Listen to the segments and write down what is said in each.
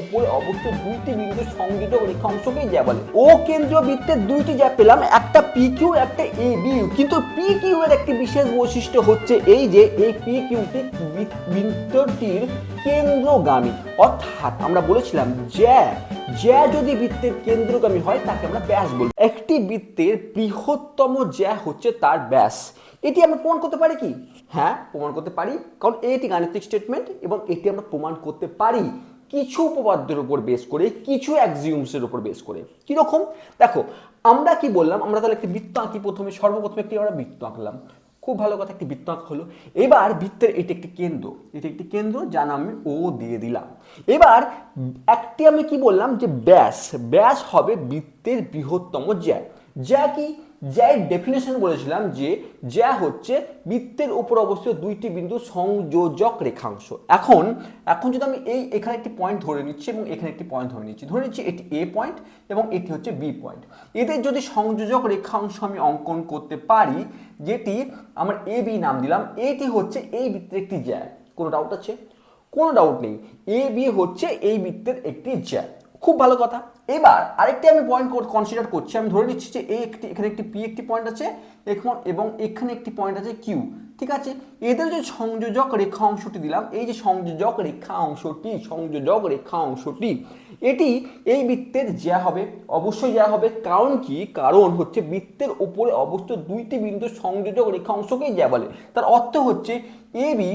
উপরে অবস্থিত দুইটি বিন্দু সংযোজক রেখা অংশকেই জ্যা বলে। ও কেন্দ্রীয় বৃত্তের দুইটি জ্যা পেলাম, একটা পি কিউ একটা এ বি কিন্তু পি কিউ এর একটি বিশেষ বৈশিষ্ট্য হচ্ছে এই যে, এই পি কিউটি বৃত্তটির কেন্দ্রগামী। অর্থাৎ আমরা বলেছিলাম জ্যা জ্যা যদি বৃত্তের কেন্দ্রগামী হয়, তাকে আমরা ব্যাস বলি। একটি বৃত্তের বৃহত্তম জ্যা হচ্ছে তার ব্যাস। এটি আমরা প্রমাণ করতে পারি কি? হ্যাঁ প্রমাণ করতে পারি। কারণ এটি গাণিতিক স্টেটমেন্ট এবং এটি আমরা প্রমাণ করতে পারি। কিছু উপপাদ্যের উপর বেস করে, কিছু অ্যাক্সিউমসের উপর বেস করে। কীরকম? দেখো, আমরা কি বললাম? আমরা তাহলে একটি বৃত্ত আঁকি প্রথমে, সর্বপ্রথমে একটি আমরা বৃত্ত আঁকলাম। খুব ভালো কথা, একটি বৃত্ত আঁকা হলো। এবার বৃত্তের এটি একটি কেন্দ্র, এটি একটি কেন্দ্র নাম আমি ও দিয়ে দিলাম। এবার একটি আমি কি বললাম? যে ব্যাস ব্যাস হবে বৃত্তের বৃহত্তম জ্যা। জ্যা কি? জ্যার ডেফিনেশন বলেছিলাম যে জ্যা হচ্ছে বৃত্তের উপর অবস্থিত দুইটি বিন্দু সংযোজক রেখাংশ। এখন এখন যদি আমি এই, এখানে একটি পয়েন্ট ধরে নিচ্ছি এবং এখানে একটি পয়েন্ট ধরে নিচ্ছি ধরে নিচ্ছি এটি এ পয়েন্ট এবং এটি হচ্ছে বি পয়েন্ট এদের যদি সংযোজক রেখাংশ আমি অঙ্কন করতে পারি, যেটি আমার এ বি নাম দিলাম, এটি হচ্ছে এই বৃত্তের একটি জ্যা। কোনো ডাউট আছে? কোনো ডাউট নেই। এ বি হচ্ছে এই বৃত্তের একটি জ্যা। খুব ভালো কথা। এবার আরেকটি আমি পয়েন্ট কনসিডার করছি। আমি ধরে নিচ্ছি যে এই একটি এখানে একটি পি একটি পয়েন্ট আছে এখন এবং এখানে একটি পয়েন্ট আছে কিউ। ঠিক আছে? এদের যে সংযোজক রেখা অংশটি দিলাম, এই যে সংযোজক রেখা অংশটি, সংযোজক রেখা অংশটি, এটি এই বৃত্তের যা হবে, অবশ্যই যা হবে। কারণ কি? কারণ হচ্ছে বৃত্তের উপরে অবস্থিত দুইটি বিন্দু সংযোজক রেখা অংশকেই যা বলে। তার অর্থ হচ্ছে এ বি,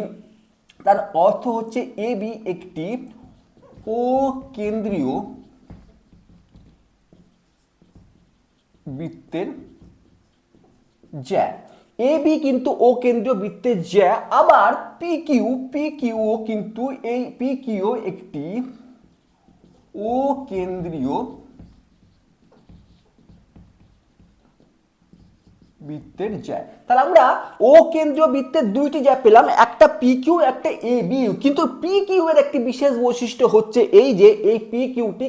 তার অর্থ হচ্ছে এ বি একটি ও কেন্দ্রীয় বৃত্তের জ্যা। এ, বি কিন্তু ও কেন্দ্রীয় বৃত্তের জ্যা, আবার পি, কিউ পি, কিউ কিন্তু এই পি, কিউ একটি ও কেন্দ্রীয় বৃত্তের জ্যা। তাহলে আমরা ও কেন্দ্রীয় বৃত্তের দুইটি জ্যা পেলাম, একটা পি, কিউ, একটা এ, বি কিন্তু পি, কিউ, এর একটি বিশেষ বৈশিষ্ট্য হচ্ছে এই যে এই পি, কিউটি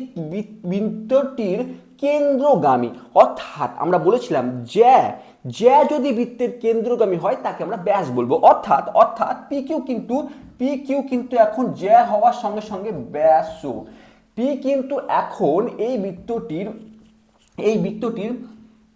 বৃত্তটির কেন্দ্রগামী। অর্থাৎ আমরা বলেছিলাম জ্যা জ্যা যদি বৃত্তের কেন্দ্রগামী হয়, তাকে আমরা ব্যাস বলব। অর্থাৎ অর্থাৎ পি কিউ কিন্তু পি কিউ কিন্তু এখন জ্যা হওয়ার সঙ্গে সঙ্গে ব্যাসও। পি কিন্তু এখন এই বৃত্তটির এই বৃত্তটির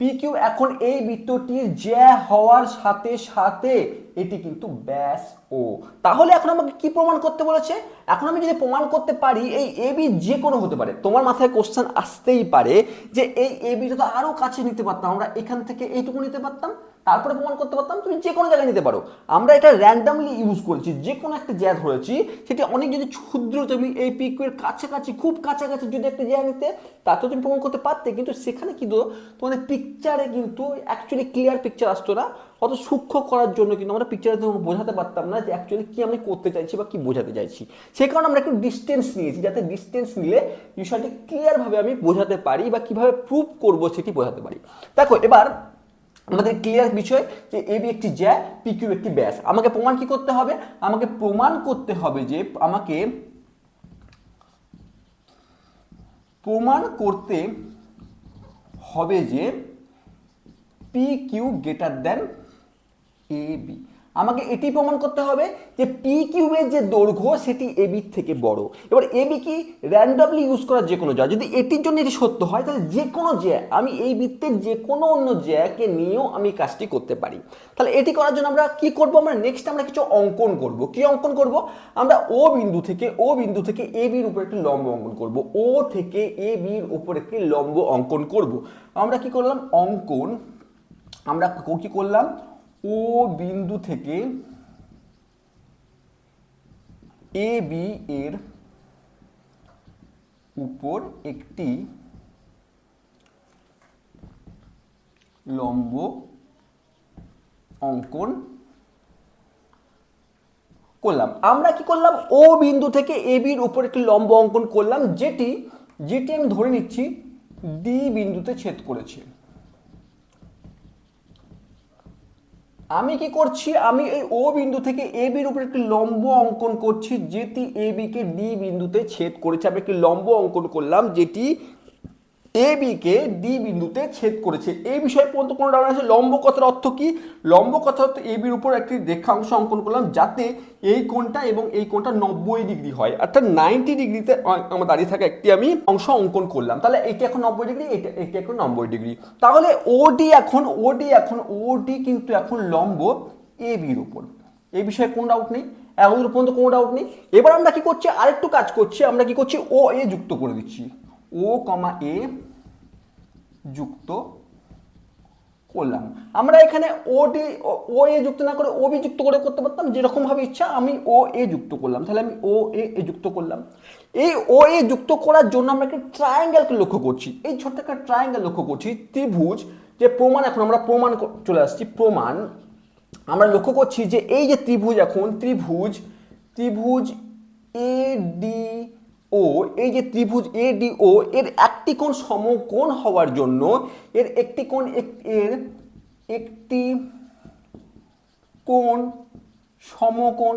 পি কিউ এখন এই বৃত্তটির জ্যা হওয়ার সাথে সাথে এটি কিন্তু ব্যাস ও। তাহলে এখন আমাকে কি প্রমাণ করতে বলেছে? এখন আমি যদি প্রমাণ করতে পারি, এই এ বি যে কোনো হতে পারে। তোমার মাথায় কোশ্চেন আসতেই পারে যে এই এ বিটা তো আরও কাছে নিতে পারতাম। আমরা এখান থেকে এইটুকু নিতে পারতাম, তারপরে প্রমাণ করতে পারতাম, তুমি যে কোনো জায়গায় নিতে পারো। আমরা এটা র্যান্ডামলি ইউজ করেছি, যে কোনো একটা জ্যা ধরেছি, সেটি অনেক যদি ক্ষুদ্র, তুমি এই পিকের কাছাকাছি, খুব কাছাকাছি যদি একটা জ্যা নিতে তা তো তুমি প্রমাণ করতে পারতে। কিন্তু সেখানে কিন্তু তোমাদের পিকচারে কিন্তু অ্যাকচুয়ালি ক্লিয়ার পিকচার আসতো না। অত সূক্ষ্ম করার জন্য কিন্তু আমরা পিকচারে বোঝাতে পারতাম না যে অ্যাকচুয়ালি কি আমি করতে চাইছি বা কি বোঝাতে চাইছি। সেই কারণে আমরা একটু ডিস্টেন্স নিয়েছি যাতে ডিস্টেন্স নিলে বিষয়টি ক্লিয়ারভাবে আমি বোঝাতে পারি বা কীভাবে প্রুভ করব সেটি বোঝাতে পারি। দেখো, এবার আমাদের ক্লিয়ার বিষয় যে এ বি একটি জ্যা পি কিউ একটি ব্যাস। আমাকে প্রমাণ কি করতে হবে? আমাকে প্রমাণ করতে হবে যে আমাকে প্রমাণ করতে হবে যে P Q greater than A B আমাকে এটি প্রমাণ করতে হবে যে পি কিউবের যে দৈর্ঘ্য, সেটি এ বির থেকে বড়। এবার এ বি কি র্যান্ডমলি ইউজ করার যে কোনো জ্যা যদি এটির জন্য এটি সত্য হয়, তাহলে যে কোনো জ্যা, আমি এই বৃত্তের যে কোনো অন্য জ্যাকে নিয়েও আমি কাজটি করতে পারি। তাহলে এটি করার জন্য আমরা কি করব? আমরা নেক্সট আমরা কিছু অঙ্কন করব। কি অঙ্কন করব? আমরা ও বিন্দু থেকে ও বিন্দু থেকে এ বির উপর একটি লম্ব অঙ্কন করব। ও থেকে এ বির উপর একটি লম্ব অঙ্কন করব। আমরা কি করলাম? অঙ্কন, আমরা কি করলাম? ও বিন্দু থেকে এ বি এর উপর একটি লম্ব অঙ্কন করলাম। আমরা কি করলাম? ও বিন্দু থেকে এ বির উপর একটি লম্ব অঙ্কন করলাম, যেটি যেটি আমি ধরে নিচ্ছি, ডি বিন্দুতে ছেদ করেছে। আমি কি করছি? আমি এই ও বিন্দু থেকে এ বির উপর একটি লম্ব অঙ্কন করছি, যেটি এ বিকে ডি বিন্দুতে ছেদ করেছে। আমি একটি লম্ব অঙ্কন করলাম, যেটি এ বি কে ডি বিন্দুতে ছেদ করেছে। এই বিষয়ে পর্যন্ত কোনো ডাউন আছে? লম্ব কথার অর্থ কি? লম্ব কথা অর্থ এ বির উপর একটি রেখাংশ অঙ্কন করলাম যাতে এই কোণটা এবং এই কোণটা নব্বই ডিগ্রি হয়। অর্থাৎ নাইনটি ডিগ্রিতে আমার দাঁড়িয়ে থাকা একটি আমি অংশ অঙ্কন করলাম। তাহলে এটি এখন নব্বই ডিগ্রি, এটা, এটি এখন নব্বই ডিগ্রি। তাহলে ওডি এখন ওডি এখন ওডি কিন্তু এখন লম্ব এ বির উপর। এই বিষয়ে কোনো ডাউট নেই? এখন পর্যন্ত কোনো ডাউট নেই? এবার আমরা কি করছি? আরেকটু কাজ করছি। আমরা কি করছি? ও এ যুক্ত করে দিচ্ছি। ও কমা এ যুক্ত করলাম। আমরা এখানে ও ডি ও এ যুক্ত না করে ও বি যুক্ত করে করতে পারতাম যেরকমভাবে ইচ্ছা আমি ও এ যুক্ত করলাম। তাহলে আমি ও এ এ যুক্ত করলাম। এই ও এ যুক্ত করার জন্য আমরা একটা ট্রায়াঙ্গেলকে লক্ষ্য করছি। এই ছোট্ট একটা ট্রায়াঙ্গেল লক্ষ্য করছি, ত্রিভুজ, যে প্রমাণ এখন আমরা প্রমাণ চলে আসছি, প্রমাণ। আমরা লক্ষ্য করছি যে এই যে ত্রিভুজ এখন, ত্রিভুজ ত্রিভুজ এ ডি ও, এই যে ত্রিভুজ এ ডি ও এর একটি কোণ সমকোণ হওয়ার জন্য এর একটি কোণ এর একটি কোণ সমকোণ।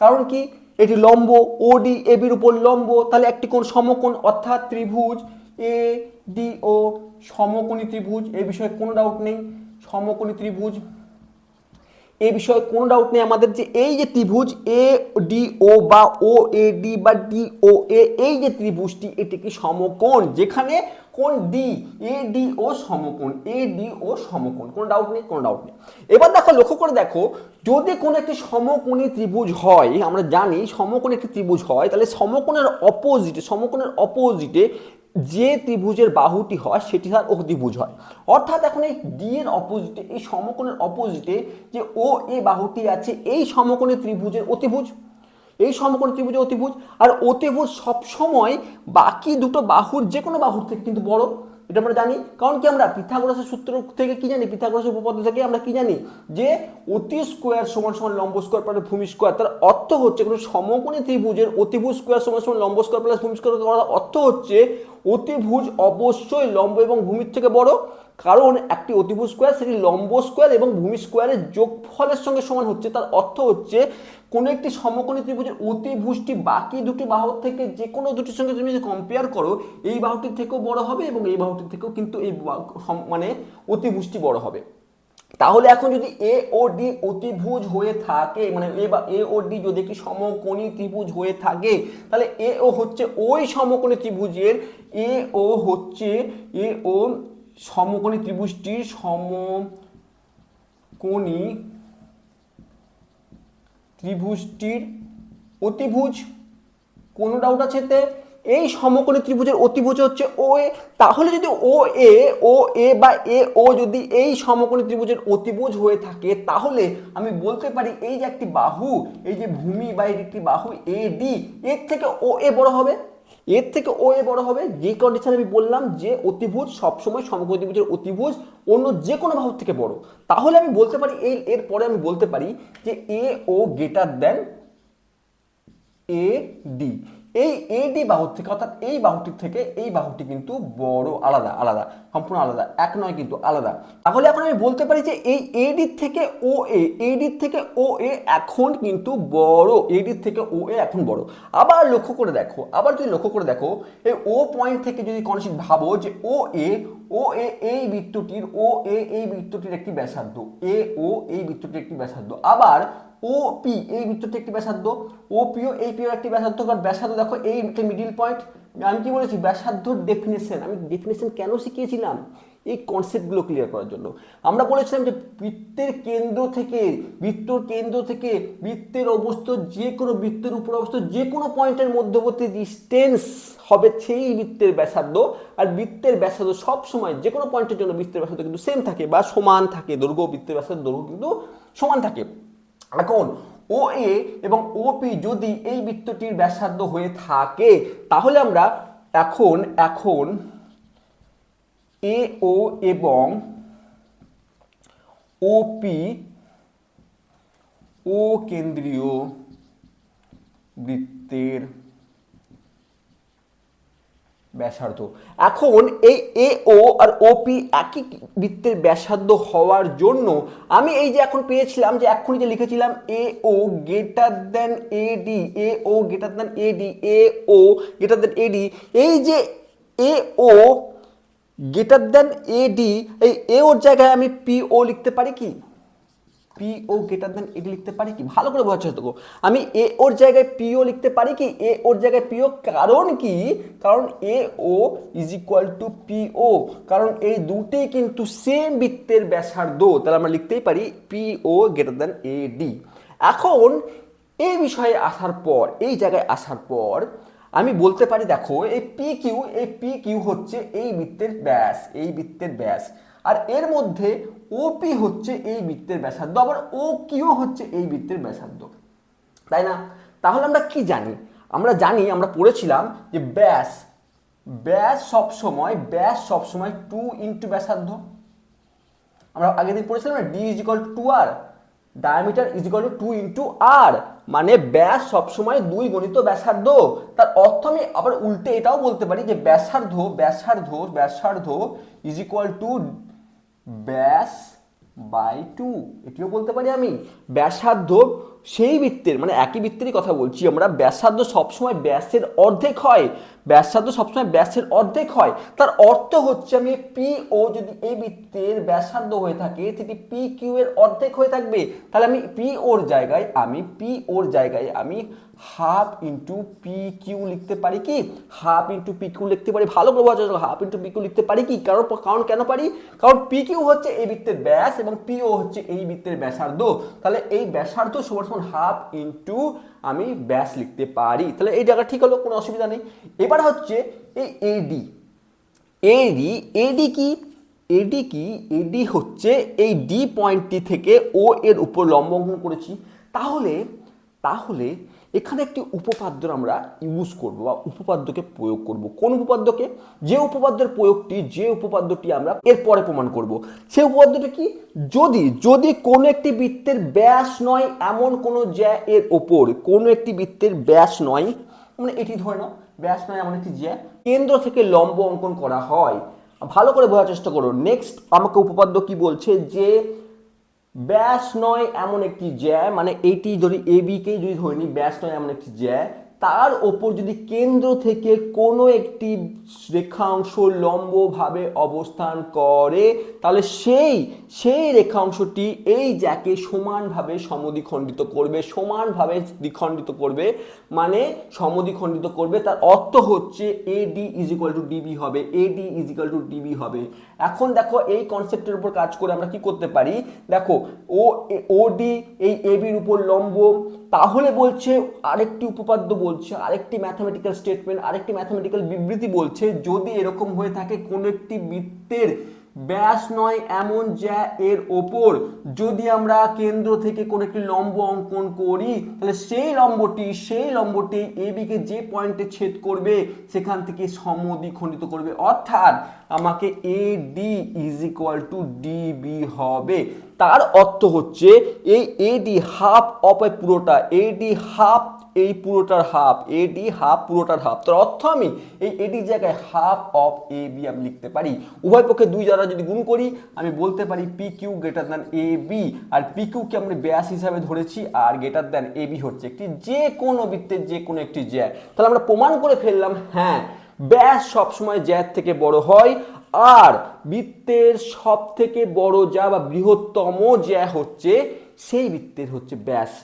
কারণ কি? এটি লম্ব ওডি এ বির উপর লম্ব, তাহলে একটি কোণ সমকোণ, অর্থাৎ ত্রিভুজ এ ডি ও সমকোণী ত্রিভুজ। এ বিষয়ে কোনো ডাউট নেই। সমকোণী ত্রিভুজ এই বিষয়ে কোনো ডাউট নেই। আমাদের যে এই যে ত্রিভুজ, এ, ডি, ও বা ও, এ, ডি বা ডি, ও, এ, এই যে ত্রিভুজটি, এটি কি সমকোণ। যেখানে কোন ডি এ, ডি, ও সমকোণ, এ, ডি, ও সমকোণ। কোনো ডাউট নেই, কোনো ডাউট নেই। এবার দেখো, লক্ষ্য করে দেখো, যদি কোনো একটি সমকোণী ত্রিভুজ হয়, আমরা জানি সমকোণ একটি ত্রিভুজ হয়, তাহলে সমকোণের অপোজিটে সমকোণের অপোজিটে যে ত্রিভুজের বাহুটি হয়, সেটি তার অতিভুজ হয়। অর্থাৎ এখন এই ডি এর অপোজিটে এই সমকোণের অপোজিটে যে ও এ বাহুটি আছে, এই সমকোণের ত্রিভুজের অতিভুজ। এই সমকোণ ত্রিভুজের অতিভুজ। আর অতিভুজ সবসময় বাকি দুটো বাহুর যে কোনো বাহুর থেকে কিন্তু বড়। এটা আমরা জানি। কারণ কি আমরা পিথাগোরাসের সূত্র থেকে কি জানি? পিথাগোরাসের উপপাদ্য থেকে আমরা কি জানি? যে অতি স্কোয়ার সমান সমান লম্ব স্কোয়ার প্লাস ভূমি স্কোয়ার তার অর্থ হচ্ছে কোনো সমকোণী ত্রিভুজের অতিভুজ স্কোয়ার সমান সমান লম্ব স্কোয়ার প্লাস ভূমি স্কোয়ার করার অর্থ হচ্ছে অতিভুজ অবশ্যই লম্ব এবং ভূমির থেকে বড়। কারণ একটি অতিভুজ স্কোয়ার সেটি লম্ব স্কোয়ার এবং ভূমি স্কোয়ারের যোগফলের সঙ্গে সমান হচ্ছে। তার অর্থ হচ্ছে কোনো একটি সমকোণী ত্রিভুজের অতিভুজটি বাকি দুটি বাহুর থেকে যে কোনো দুটির সঙ্গে তুমি যদি কম্পেয়ার করো, এই বাহুটির থেকেও বড় হবে এবং এই বাহুটির থেকেও কিন্তু এই বাহু- মানে অতিভুজটি বড় হবে। তাহলে এখন যদি এ ও ডি অতিভুজ হয়ে থাকে মানে এ বা এ ও ডি যদি একটি সমকোণী ত্রিভুজ হয়ে থাকে, তাহলে এ ও হচ্ছে ওই সমকোণী ত্রিভুজের এ ও হচ্ছে এ ও সমকোণী ত্রিভুজটির সমকোণী ত্রিভুজটির অতিভুজ, কোনো ডাউট আছে তে? এই সমকোণী ত্রিভুজের অতিভুজ হচ্ছে ও এ তাহলে যদি ও এ ও এ বা এ ও যদি এই সমকোণী ত্রিভুজের অতিভুজ হয়ে থাকে, তাহলে আমি বলতে পারি এই যে একটি বাহু, এই যে ভূমি বা একটি বাহু এ ডি এর থেকে ও এ বড় হবে? এর থেকে ও এ বড় হবে। যে কন্ডিশন আমি বললাম যে অতিভুজ সবসময় সমকোণী অতিভূতের অতিভুজ অন্য যে কোনো বাহুর থেকে বড়। তাহলে আমি বলতে পারি এই, এর পরে আমি বলতে পারি যে A O greater than A D এই এ ডি বাহুর থেকে, অর্থাৎ এই বাহুটির থেকে এই বাহুটি কিন্তু বড় আলাদা আলাদা, সম্পূর্ণ আলাদা, এক নয় কিন্তু আলাদা। তাহলে এখন আমি বলতে পারি যে এই এডির থেকে ও এ এডির থেকে ও এ এখন কিন্তু বড় এডির থেকে ও এ এখন বড়। আবার লক্ষ্য করে দেখো, আবার যদি লক্ষ্য করে দেখো, এই ও পয়েন্ট থেকে যদি কনসিড ভাবো যে ও এ ও এ এই বৃত্তটির, ও এ এই বৃত্তটির একটি ব্যাসার্ধ, এ ও এই বৃত্তটির একটি ব্যাসার্ধ। আবার ও পি, এই বৃত্তটি একটি ব্যাসার্ধ। ও পিও এই পিও একটি ব্যাসার্ধ, কারণ ব্যাসার্ধ দেখো, এই একটা মিডিল পয়েন্ট আমি কি বলেছি? ব্যাসার্ধর ডেফিনেশন আমি ডেফিনেশন কেন শিখিয়েছিলাম? এই কনসেপ্টগুলো ক্লিয়ার করার জন্য। আমরা বলেছিলাম যে বৃত্তের কেন্দ্র থেকে, বৃত্তর কেন্দ্র থেকে বৃত্তের অবস্থা যে কোনো বৃত্তের উপর অবস্থা যে কোনো পয়েন্টের মধ্যবর্তী ডিস্টেন্স হবে সেই বৃত্তের ব্যাসার্ধ। আর বৃত্তের ব্যাসার্ধ সব সময় যে কোনো পয়েন্টের জন্য বৃত্তের ব্যাসার্ধ কিন্তু সেম থাকে বা সমান থাকে। দৈর্ঘ্য বৃত্তের ব্যাসার্ধ, দৈর্ঘ্য কিন্তু সমান থাকে। এখন ও এ এবং ও পি যদি এই বৃত্তটির ব্যাসার্ধ হয়ে থাকে, তাহলে আমরা এখন এখন এ ও এবং ও পি ও কেন্দ্রীয় বৃত্তের ব্যাসার্ধ। এখন এই এ ও আর ওপি একই বৃত্তের ব্যাসার্ধ হওয়ার জন্য আমি এই যে এখন পেয়েছিলাম যে এখনই যে লিখেছিলাম A O greater than A D A O greater than A D A O greater than A D এই যে এ ও গ্রেটার দেন এডি এই এ ওর জায়গায় আমি পি ও লিখতে পারি কি? পি ও গ্রেটার দেন এডি লিখতে পারি কি? ভালো করে বোঝার চেষ্টা করো। আমি এ ওর জায়গায় পিও লিখতে পারি কি? এ ওর জায়গায় পি ও কারণ কি? কারণ A O is equal to P O কারণ এই দুটি কিন্তু সেম বৃত্তের ব্যাসার্ধ। তাহলে আমরা লিখতেই পারি P O greater than A D এখন এই বিষয়ে আসার পর, এই জায়গায় আসার পর, আমি বলতে পারি, দেখো, এই পি কিউ এই পি কিউ হচ্ছে এই বৃত্তের ব্যাস, এই বৃত্তের ব্যাস। আর এর মধ্যে ওপি হচ্ছে এই বৃত্তের ব্যাসার্ধ, আবার ও কিও হচ্ছে এই বৃত্তের ব্যাসার্ধ। তাই না? তাহলে আমরা কি জানি? আমরা জানি, আমরা পড়েছিলাম যে ব্যাস ব্যাস সবসময় ব্যাস সবসময় টু ইন্টু ব্যাসার্ধ। আমরা আগের দিন পড়েছিলাম না D is equal to R diameter is equal to two into R মানে ব্যাস সবসময় দুই গণিত ব্যাসার্ধ। তার অর্থ আমি আবার উল্টে এটাও বলতে পারি যে ব্যাসার্ধ ব্যাসার্ধ ব্যাসার্ধ ইজ ইকুয়াল টু ব্যাস বাই টু এটিও বলতে পারি আমি। ব্যাসার্ধ সেই বৃত্তের মানে একই বৃত্তেরই কথা বলছি আমরা, ব্যাসার্ধ সবসময় ব্যাসের অর্ধেক হয়। ব্যাসার্ধ সবসময় ব্যাসের অর্ধেক হয়। তার অর্থ হচ্ছে আমি পি ও যদি এই বৃত্তের ব্যাসার্ধ হয়ে থাকে, সেটি পি কিউ এর অর্ধেক হয়ে থাকবে। তাহলে আমি পি ওর জায়গায় আমি পি ওর জায়গায় আমি হাফ ইন্টু পি কিউ লিখতে পারি কি? হাফ ইন্টু পি কিউ লিখতে পারি। ভালো করে বোঝা হাফ ইন্টু পি কিউ লিখতে পারি কি? কারণ কারণ কেন পারি? কারণ পি কিউ হচ্ছে এই বৃত্তের ব্যাস এবং পি ও হচ্ছে এই বৃত্তের ব্যাসার্ধ। তাহলে এই ব্যাসার্ধ সমান সমান হাফ ইন্টু আমি ব্যাস লিখতে পারি। তাহলে এই জায়গা ঠিক হলো, কোনো অসুবিধা নেই। এবার হচ্ছে এই এডি এডি এডি কি? এডি কি? এডি হচ্ছে এই ডি পয়েন্টটি থেকে ও এর উপর লম্ব করেছি। তাহলে তাহলে এখানে একটি উপপাদ্য আমরা ইউজ করব বা উপপাদ্যকে প্রয়োগ করব। কোন উপপাদ্যকে? যে উপপাদ্যের প্রয়োগটি, যে উপপাদ্যটি আমরা এর পরে প্রমাণ করব। সেই উপপাদ্যটা কি? যদি যদি কোনো একটি বৃত্তের ব্যাস নয় এমন কোনো জ্যা এর ওপর, কোনো একটি বৃত্তের ব্যাস নয় মানে এটি ধরে নাও, ব্যাস নয় এমন একটি জ্যা, কেন্দ্র থেকে লম্ব অঙ্কন করা হয়। ভালো করে বোঝার চেষ্টা করো। নেক্সট আমাকে উপপাদ্য কি বলছে? যে ব্যাস নয় এমন একটি জ্যা মানে এটি যদি এ যদি ধরে নিই, ব্যাস নয় এমন একটি জ্যা তার ওপর যদি কেন্দ্র থেকে কোনো একটি রেখাংশ লম্বভাবে অবস্থান করে, তাহলে সেই সেই রেখাংশটি এই জ্যাকে সমানভাবে সমদ্বিখণ্ডিত করবে, সমানভাবে দ্বিখণ্ডিত করবে মানে সমদ্বিখণ্ডিত করবে, তার অর্থ হচ্ছে A D is equal to D B হবে A D is equal to D B হবে। এখন দেখো এই কনসেপ্টের উপর কাজ করে আমরা কি করতে পারি? দেখো ও ও ডি এই এ বির উপর লম্ব তাহলে বলছে, আরেকটি উপপাদ্য বলছে, আরেকটি ম্যাথামেটিক্যাল স্টেটমেন্ট আরেকটি ম্যাথামেটিক্যাল বিবৃতি বলছে, যদি এরকম হয়ে থাকে, কোনো একটি বৃত্তের ব্যাস নয়, এমন যা এর ওপর। যদি আমরা কেন্দ্র থেকে কোনো একটি লম্ব অঙ্কন করি, তাহলে সেই লম্বটি সেই লম্বটি এ বিকে যে পয়েন্টে ছেদ করবে, সেখান থেকে সমদ্বিখণ্ডিত করবে। অর্থাৎ আমাকে A, D is equal to D B হবে। তার অর্থ হচ্ছে, এই এডি হাফ এ পুরোটা এডি হাফ এই পুরোটার হাফ এডি হাফ পুরোটার হাফ তার অর্থ আমি এই এডি জায়গায় হাফ অফ এ বি আমি লিখতে পারি। উভয় পক্ষে দুই দ্বারা যদি গুণ করি, আমি বলতে পারি P Q greater than A B R P কিউকে আমরা ব্যাস হিসাবে ধরেছি, আর গ্রেটার দ্যান এ বি হচ্ছে একটি যে কোনো বৃত্তের যে কোনো একটি জ্যা। তাহলে আমরা প্রমাণ করে ফেললাম হ্যাঁ ব্যাস সবসময় জ্যার থেকে বড় হয়, আর বৃত্তের সব থেকে বড় যা বা বৃহত্তম জ্যা হচ্ছে, সেই বৃত্তের হচ্ছে ব্যাস।